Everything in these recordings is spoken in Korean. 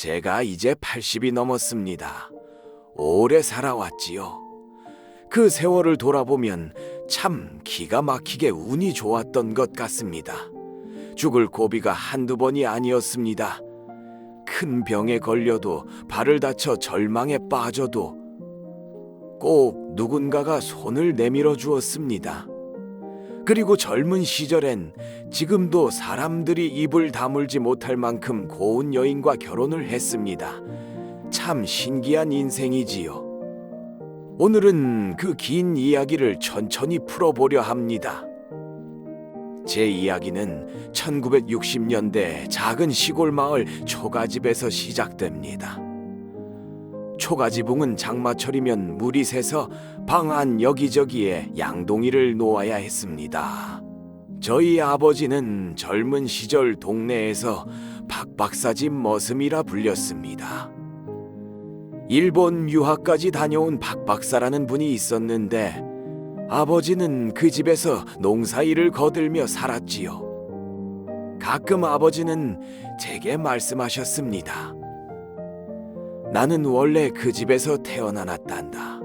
제가 이제 80이 넘었습니다. 오래 살아왔지요. 그 세월을 돌아보면 참 기가 막히게 운이 좋았던 것 같습니다. 죽을 고비가 한두 번이 아니었습니다. 큰 병에 걸려도 발을 다쳐 절망에 빠져도 꼭 누군가가 손을 내밀어 주었습니다. 그리고 젊은 시절엔 지금도 사람들이 입을 다물지 못할 만큼 고운 여인과 결혼을 했습니다. 참 신기한 인생이지요. 오늘은 그 긴 이야기를 천천히 풀어보려 합니다. 제 이야기는 1960년대 작은 시골 마을 초가집에서 시작됩니다. 초가지붕은 장마철이면 물이 새서 방 안 여기저기에 양동이를 놓아야 했습니다. 저희 아버지는 젊은 시절 동네에서 박박사집 머슴이라 불렸습니다. 일본 유학까지 다녀온 박박사라는 분이 있었는데 아버지는 그 집에서 농사일을 거들며 살았지요. 가끔 아버지는 제게 말씀하셨습니다. 나는 원래 그 집에서 태어나놨단다.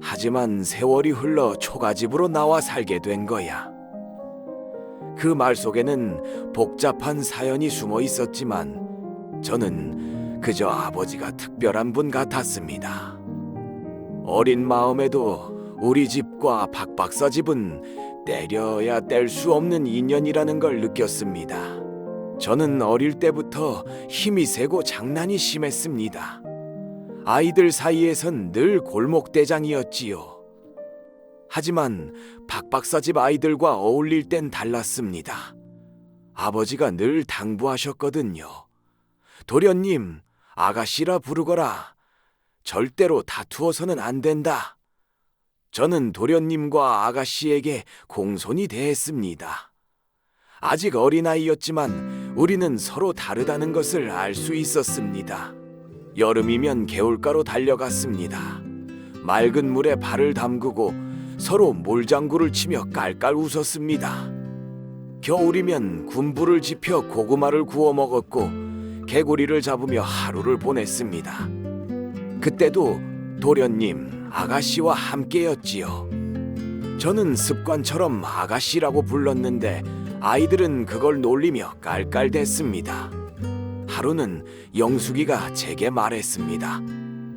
하지만 세월이 흘러 초가집으로 나와 살게 된 거야. 그 말 속에는 복잡한 사연이 숨어 있었지만 저는 그저 아버지가 특별한 분 같았습니다. 어린 마음에도 우리 집과 박박사 집은 때려야 뗄 수 없는 인연이라는 걸 느꼈습니다. 저는 어릴 때부터 힘이 세고 장난이 심했습니다. 아이들 사이에선 늘 골목대장이었지요. 하지만 박박사 집 아이들과 어울릴 땐 달랐습니다. 아버지가 늘 당부하셨거든요. 도련님, 아가씨라 부르거라. 절대로 다투어서는 안 된다. 저는 도련님과 아가씨에게 공손히 대했습니다. 아직 어린아이였지만 우리는 서로 다르다는 것을 알 수 있었습니다. 여름이면 개울가로 달려갔습니다. 맑은 물에 발을 담그고 서로 몰장구를 치며 깔깔 웃었습니다. 겨울이면 군부를 지펴 고구마를 구워 먹었고 개구리를 잡으며 하루를 보냈습니다. 그때도 도련님, 아가씨와 함께였지요. 저는 습관처럼 아가씨라고 불렀는데 아이들은 그걸 놀리며 깔깔댔습니다. 하루는 영숙이가 제게 말했습니다.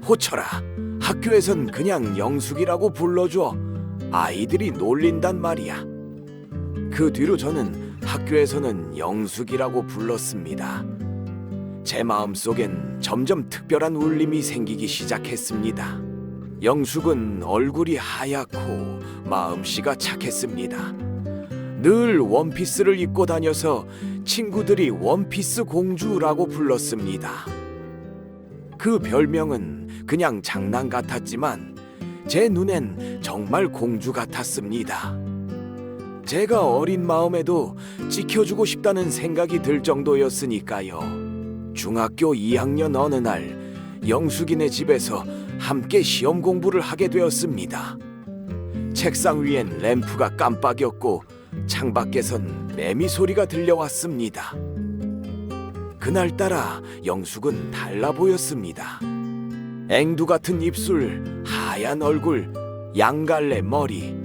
호철아, 학교에선 그냥 영숙이라고 불러줘. 아이들이 놀린단 말이야. 그 뒤로 저는 학교에서는 영숙이라고 불렀습니다. 제 마음속엔 점점 특별한 울림이 생기기 시작했습니다. 영숙은 얼굴이 하얗고 마음씨가 착했습니다. 늘 원피스를 입고 다녀서 친구들이 원피스 공주라고 불렀습니다. 그 별명은 그냥 장난 같았지만 제 눈엔 정말 공주 같았습니다. 제가 어린 마음에도 지켜주고 싶다는 생각이 들 정도였으니까요. 중학교 2학년 어느 날 영숙이네 집에서 함께 시험 공부를 하게 되었습니다. 책상 위엔 램프가 깜빡였고 창밖에선 매미 소리가 들려왔습니다. 그날따라 영숙은 달라 보였습니다. 앵두 같은 입술, 하얀 얼굴, 양갈래 머리.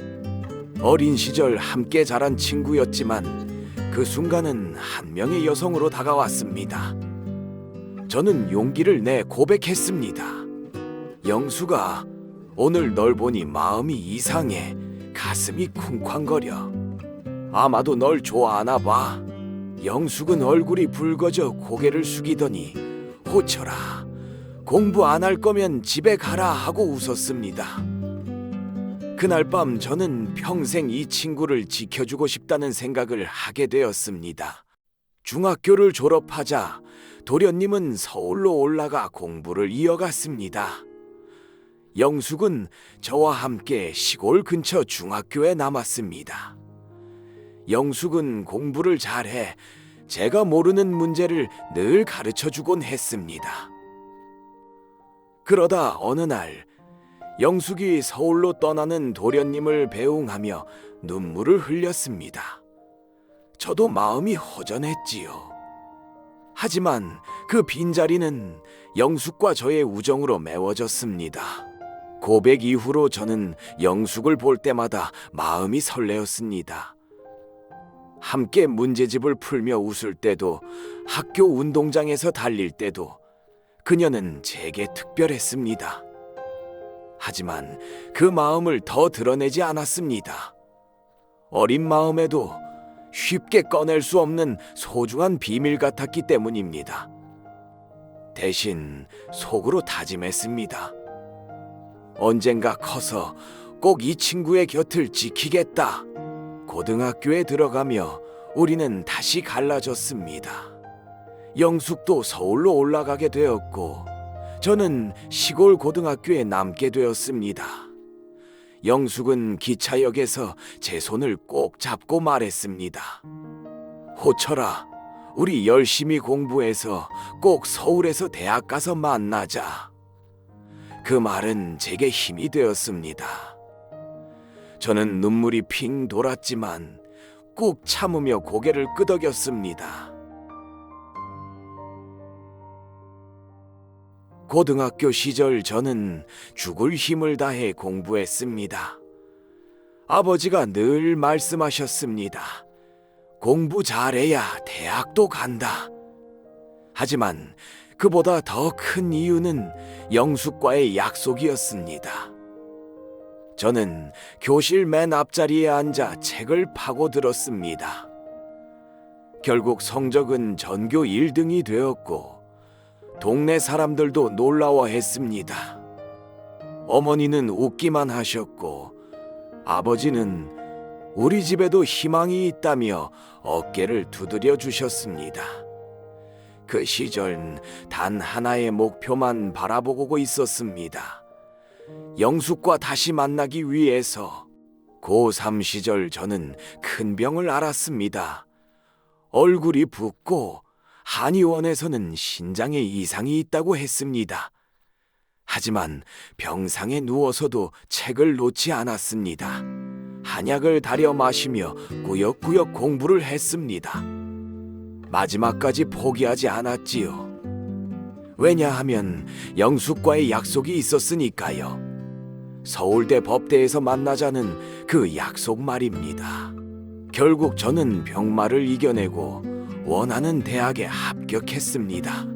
어린 시절 함께 자란 친구였지만 그 순간은 한 명의 여성으로 다가왔습니다. 저는 용기를 내 고백했습니다. 영수가 오늘 널 보니 마음이 이상해. 가슴이 쿵쾅거려. 아마도 널 좋아하나 봐. 영숙은 얼굴이 붉어져 고개를 숙이더니 호철아 공부 안 할 거면 집에 가라 하고 웃었습니다. 그날 밤 저는 평생 이 친구를 지켜주고 싶다는 생각을 하게 되었습니다. 중학교를 졸업하자 도련님은 서울로 올라가 공부를 이어갔습니다. 영숙은 저와 함께 시골 근처 중학교에 남았습니다. 영숙은 공부를 잘해 제가 모르는 문제를 늘 가르쳐 주곤 했습니다. 그러다 어느 날 영숙이 서울로 떠나는 도련님을 배웅하며 눈물을 흘렸습니다. 저도 마음이 허전했지요. 하지만 그 빈자리는 영숙과 저의 우정으로 메워졌습니다. 고백 이후로 저는 영숙을 볼 때마다 마음이 설레었습니다. 함께 문제집을 풀며 웃을 때도 학교 운동장에서 달릴 때도 그녀는 제게 특별했습니다. 하지만 그 마음을 더 드러내지 않았습니다. 어린 마음에도 쉽게 꺼낼 수 없는 소중한 비밀 같았기 때문입니다. 대신 속으로 다짐했습니다. 언젠가 커서 꼭 이 친구의 곁을 지키겠다. 고등학교에 들어가며 우리는 다시 갈라졌습니다. 영숙도 서울로 올라가게 되었고, 저는 시골 고등학교에 남게 되었습니다. 영숙은 기차역에서 제 손을 꼭 잡고 말했습니다. 호철아, 우리 열심히 공부해서 꼭 서울에서 대학 가서 만나자. 그 말은 제게 힘이 되었습니다. 저는 눈물이 핑 돌았지만 꾹 참으며 고개를 끄덕였습니다. 고등학교 시절 저는 죽을 힘을 다해 공부했습니다. 아버지가 늘 말씀하셨습니다. 공부 잘해야 대학도 간다. 하지만 그보다 더 큰 이유는 영숙과의 약속이었습니다. 저는 교실 맨 앞자리에 앉아 책을 파고들었습니다. 결국 성적은 전교 1등이 되었고, 동네 사람들도 놀라워했습니다. 어머니는 웃기만 하셨고, 아버지는 우리 집에도 희망이 있다며 어깨를 두드려 주셨습니다. 그 시절 단 하나의 목표만 바라보고 있었습니다. 영숙과 다시 만나기 위해서 고3 시절 저는 큰 병을 앓았습니다. 얼굴이 붓고 한의원에서는 신장에 이상이 있다고 했습니다. 하지만 병상에 누워서도 책을 놓지 않았습니다. 한약을 다려 마시며 꾸역꾸역 공부를 했습니다. 마지막까지 포기하지 않았지요. 왜냐하면 영숙과의 약속이 있었으니까요. 서울대 법대에서 만나자는 그 약속 말입니다. 결국 저는 병마를 이겨내고 원하는 대학에 합격했습니다.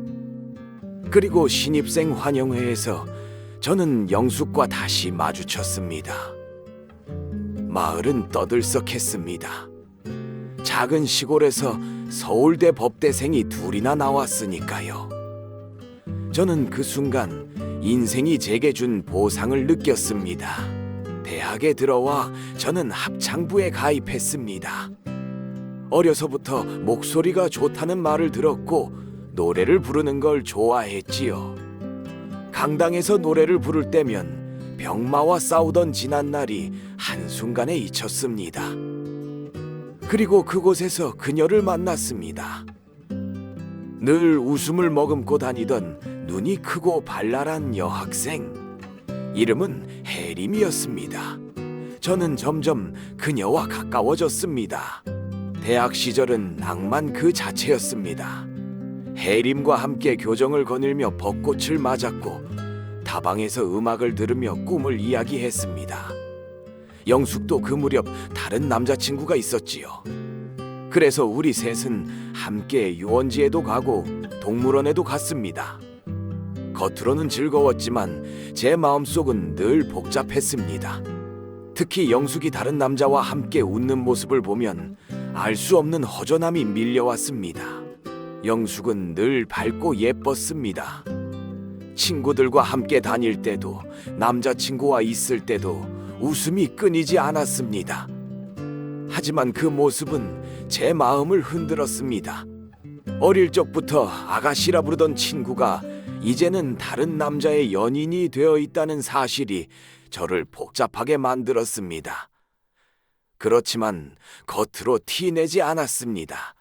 그리고 신입생 환영회에서 저는 영숙과 다시 마주쳤습니다. 마을은 떠들썩했습니다. 작은 시골에서 서울대 법대생이 둘이나 나왔으니까요. 저는 그 순간 인생이 제게 준 보상을 느꼈습니다. 대학에 들어와 저는 합창부에 가입했습니다. 어려서부터 목소리가 좋다는 말을 들었고 노래를 부르는 걸 좋아했지요. 강당에서 노래를 부를 때면 병마와 싸우던 지난 날이 한순간에 잊혔습니다. 그리고 그곳에서 그녀를 만났습니다. 늘 웃음을 머금고 다니던 눈이 크고 발랄한 여학생. 이름은 혜림이었습니다. 저는 점점 그녀와 가까워졌습니다. 대학 시절은 낭만 그 자체였습니다. 혜림과 함께 교정을 거닐며 벚꽃을 맞았고 다방에서 음악을 들으며 꿈을 이야기했습니다. 영숙도 그 무렵 다른 남자친구가 있었지요. 그래서 우리 셋은 함께 유원지에도 가고 동물원에도 갔습니다. 겉으로는 즐거웠지만 제 마음속은 늘 복잡했습니다. 특히 영숙이 다른 남자와 함께 웃는 모습을 보면 알 수 없는 허전함이 밀려왔습니다. 영숙은 늘 밝고 예뻤습니다. 친구들과 함께 다닐 때도 남자친구와 있을 때도 웃음이 끊이지 않았습니다. 하지만 그 모습은 제 마음을 흔들었습니다. 어릴 적부터 아가씨라 부르던 친구가 이제는 다른 남자의 연인이 되어 있다는 사실이 저를 복잡하게 만들었습니다. 그렇지만 겉으로 티내지 않았습니다.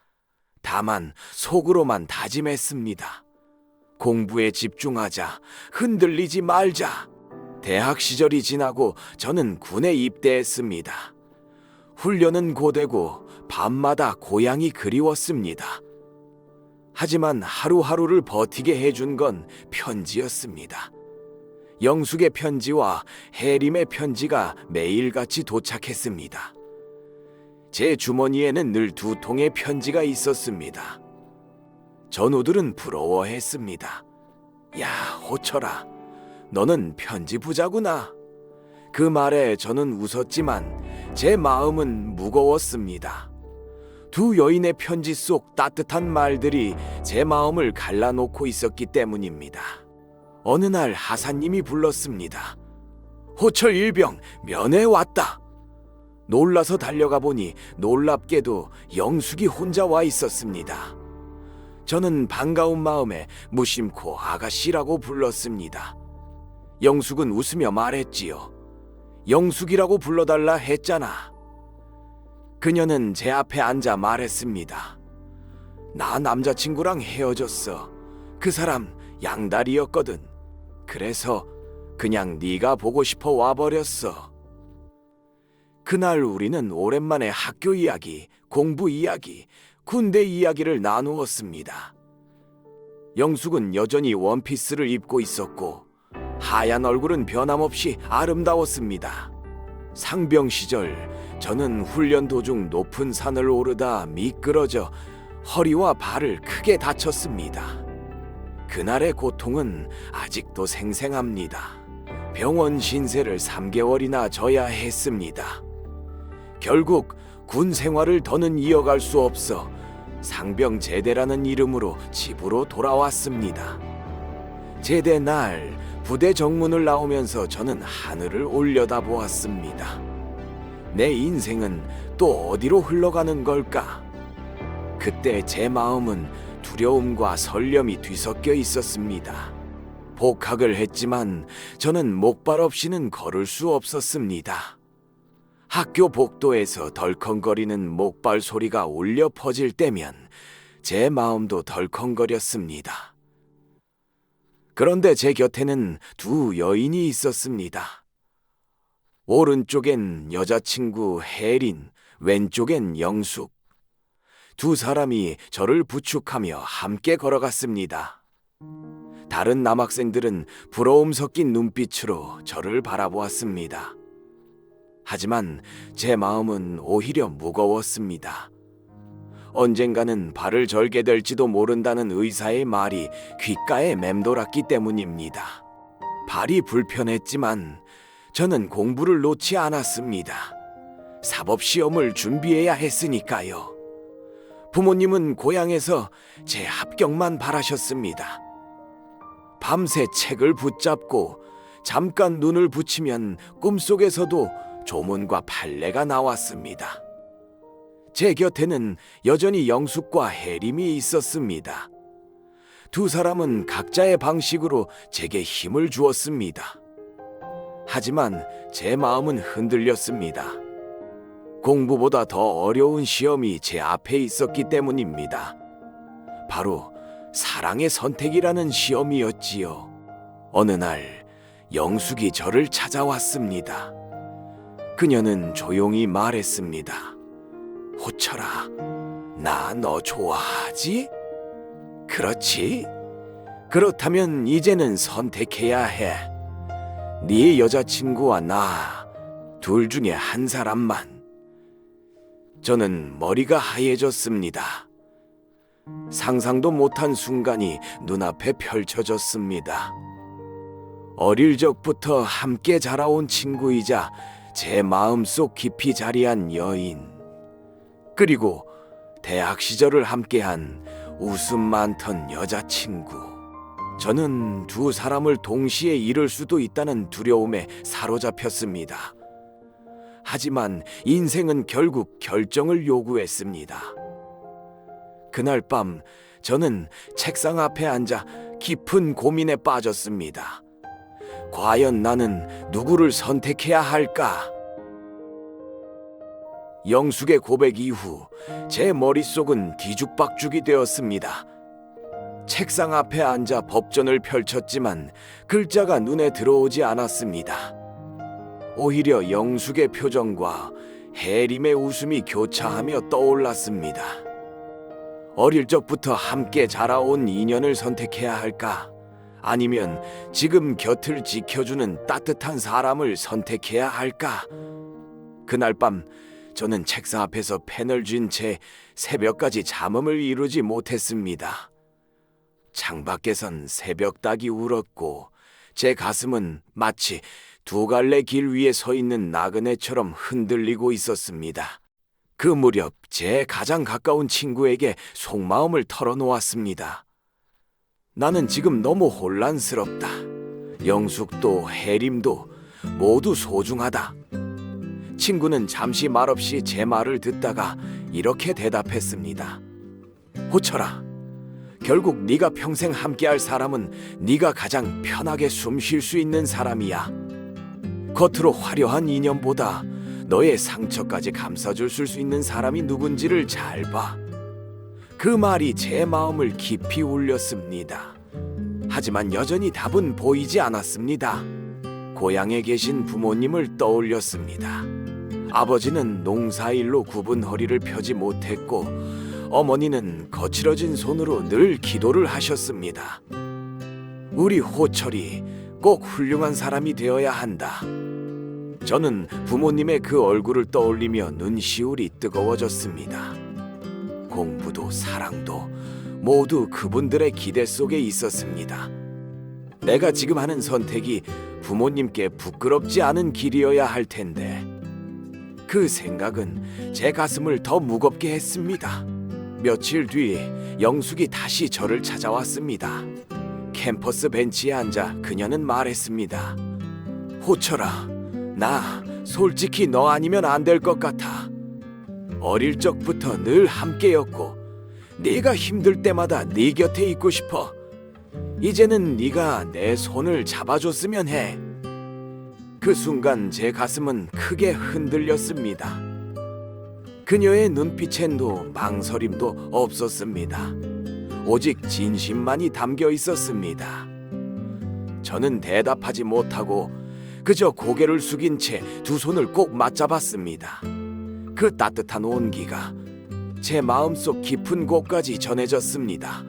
다만 속으로만 다짐했습니다. 공부에 집중하자, 흔들리지 말자. 대학 시절이 지나고 저는 군에 입대했습니다. 훈련은 고되고 밤마다 고향이 그리웠습니다. 하지만 하루하루를 버티게 해준 건 편지였습니다. 영숙의 편지와 해림의 편지가 매일같이 도착했습니다. 제 주머니에는 늘 두 통의 편지가 있었습니다. 전우들은 부러워했습니다. 야, 호철아, 너는 편지 부자구나. 그 말에 저는 웃었지만 제 마음은 무거웠습니다. 두 여인의 편지 속 따뜻한 말들이 제 마음을 갈라놓고 있었기 때문입니다. 어느 날 하사님이 불렀습니다. 호철 일병 면회 왔다. 놀라서 달려가 보니 놀랍게도 영숙이 혼자 와 있었습니다. 저는 반가운 마음에 무심코 아가씨라고 불렀습니다. 영숙은 웃으며 말했지요. 영숙이라고 불러달라 했잖아. 그녀는 제 앞에 앉아 말했습니다. 나 남자친구랑 헤어졌어. 그 사람 양다리였거든. 그래서 그냥 네가 보고 싶어 와버렸어. 그날 우리는 오랜만에 학교 이야기, 공부 이야기, 군대 이야기를 나누었습니다. 영숙은 여전히 원피스를 입고 있었고 하얀 얼굴은 변함없이 아름다웠습니다. 상병 시절 저는 훈련 도중 높은 산을 오르다 미끄러져 허리와 발을 크게 다쳤습니다. 그날의 고통은 아직도 생생합니다. 병원 신세를 3개월이나 져야 했습니다. 결국 군 생활을 더는 이어갈 수 없어 상병 제대라는 이름으로 집으로 돌아왔습니다. 제대 날 부대 정문을 나오면서 저는 하늘을 올려다 보았습니다. 내 인생은 또 어디로 흘러가는 걸까? 그때 제 마음은 두려움과 설렘이 뒤섞여 있었습니다. 복학을 했지만 저는 목발 없이는 걸을 수 없었습니다. 학교 복도에서 덜컹거리는 목발 소리가 울려 퍼질 때면 제 마음도 덜컹거렸습니다. 그런데 제 곁에는 두 여인이 있었습니다. 오른쪽엔 여자친구 혜린, 왼쪽엔 영숙. 두 사람이 저를 부축하며 함께 걸어갔습니다. 다른 남학생들은 부러움 섞인 눈빛으로 저를 바라보았습니다. 하지만 제 마음은 오히려 무거웠습니다. 언젠가는 발을 절게 될지도 모른다는 의사의 말이 귓가에 맴돌았기 때문입니다. 발이 불편했지만 저는 공부를 놓지 않았습니다. 사법 시험을 준비해야 했으니까요. 부모님은 고향에서 제 합격만 바라셨습니다. 밤새 책을 붙잡고 잠깐 눈을 붙이면 꿈속에서도 조문과 판례가 나왔습니다. 제 곁에는 여전히 영숙과 해림이 있었습니다. 두 사람은 각자의 방식으로 제게 힘을 주었습니다. 하지만 제 마음은 흔들렸습니다. 공부보다 더 어려운 시험이 제 앞에 있었기 때문입니다. 바로 사랑의 선택이라는 시험이었지요. 어느 날 영숙이 저를 찾아왔습니다. 그녀는 조용히 말했습니다. 호철아, 나 너 좋아하지? 그렇지? 그렇다면 이제는 선택해야 해. 네 여자친구와 나, 둘 중에 한 사람만. 저는 머리가 하얘졌습니다. 상상도 못한 순간이 눈앞에 펼쳐졌습니다. 어릴 적부터 함께 자라온 친구이자 제 마음속 깊이 자리한 여인. 그리고 대학 시절을 함께한 웃음 많던 여자친구. 저는 두 사람을 동시에 잃을 수도 있다는 두려움에 사로잡혔습니다. 하지만 인생은 결국 결정을 요구했습니다. 그날 밤 저는 책상 앞에 앉아 깊은 고민에 빠졌습니다. 과연 나는 누구를 선택해야 할까? 영숙의 고백 이후 제 머릿속은 뒤죽박죽이 되었습니다. 책상 앞에 앉아 법전을 펼쳤지만 글자가 눈에 들어오지 않았습니다. 오히려 영숙의 표정과 해림의 웃음이 교차하며 떠올랐습니다. 어릴 적부터 함께 자라온 인연을 선택해야 할까? 아니면 지금 곁을 지켜주는 따뜻한 사람을 선택해야 할까? 그날 밤 저는 책상 앞에서 펜을 쥔 채 새벽까지 잠음을 이루지 못했습니다. 창밖에선 새벽 닭이 울었고 제 가슴은 마치 두 갈래 길 위에 서 있는 나그네처럼 흔들리고 있었습니다. 그 무렵 제 가장 가까운 친구에게 속마음을 털어놓았습니다. 나는 지금 너무 혼란스럽다. 영숙도 해림도 모두 소중하다. 친구는 잠시 말없이 제 말을 듣다가 이렇게 대답했습니다. 호철아, 결국 네가 평생 함께할 사람은 네가 가장 편하게 숨 쉴 수 있는 사람이야. 겉으로 화려한 인연보다 너의 상처까지 감싸줄 수 있는 사람이 누군지를 잘 봐. 그 말이 제 마음을 깊이 울렸습니다. 하지만 여전히 답은 보이지 않았습니다. 고향에 계신 부모님을 떠올렸습니다. 아버지는 농사일로 굽은 허리를 펴지 못했고 어머니는 거칠어진 손으로 늘 기도를 하셨습니다. 우리 호철이 꼭 훌륭한 사람이 되어야 한다. 저는 부모님의 그 얼굴을 떠올리며 눈시울이 뜨거워졌습니다. 공부도 사랑도 모두 그분들의 기대 속에 있었습니다. 내가 지금 하는 선택이 부모님께 부끄럽지 않은 길이어야 할 텐데 그 생각은 제 가슴을 더 무겁게 했습니다. 며칠 뒤 영숙이 다시 저를 찾아왔습니다. 캠퍼스 벤치에 앉아 그녀는 말했습니다. 호철아, 나 솔직히 너 아니면 안 될 것 같아. 어릴 적부터 늘 함께였고 네가 힘들 때마다 네 곁에 있고 싶어. 이제는 네가 내 손을 잡아줬으면 해. 그 순간 제 가슴은 크게 흔들렸습니다. 그녀의 눈빛엔도 망설임도 없었습니다. 오직 진심만이 담겨 있었습니다. 저는 대답하지 못하고 그저 고개를 숙인 채 두 손을 꼭 맞잡았습니다. 그 따뜻한 온기가 제 마음속 깊은 곳까지 전해졌습니다.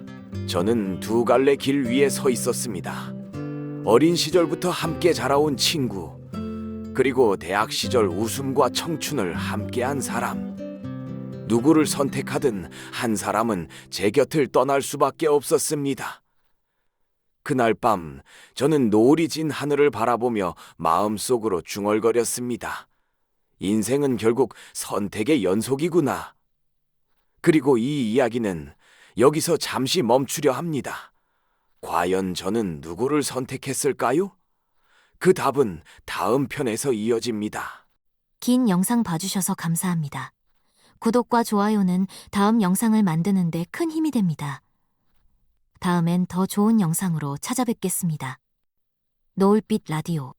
저는 두 갈래 길 위에 서 있었습니다. 어린 시절부터 함께 자라온 친구, 그리고 대학 시절 웃음과 청춘을 함께한 사람. 누구를 선택하든 한 사람은 제 곁을 떠날 수밖에 없었습니다. 그날 밤 저는 노을이 진 하늘을 바라보며 마음속으로 중얼거렸습니다. 인생은 결국 선택의 연속이구나. 그리고 이 이야기는 여기서 잠시 멈추려 합니다. 과연 저는 누구를 선택했을까요? 그 답은 다음 편에서 이어집니다. 긴 영상 봐주셔서 감사합니다. 구독과 좋아요는 다음 영상을 만드는데 큰 힘이 됩니다. 다음엔 더 좋은 영상으로 찾아뵙겠습니다. 노을빛 라디오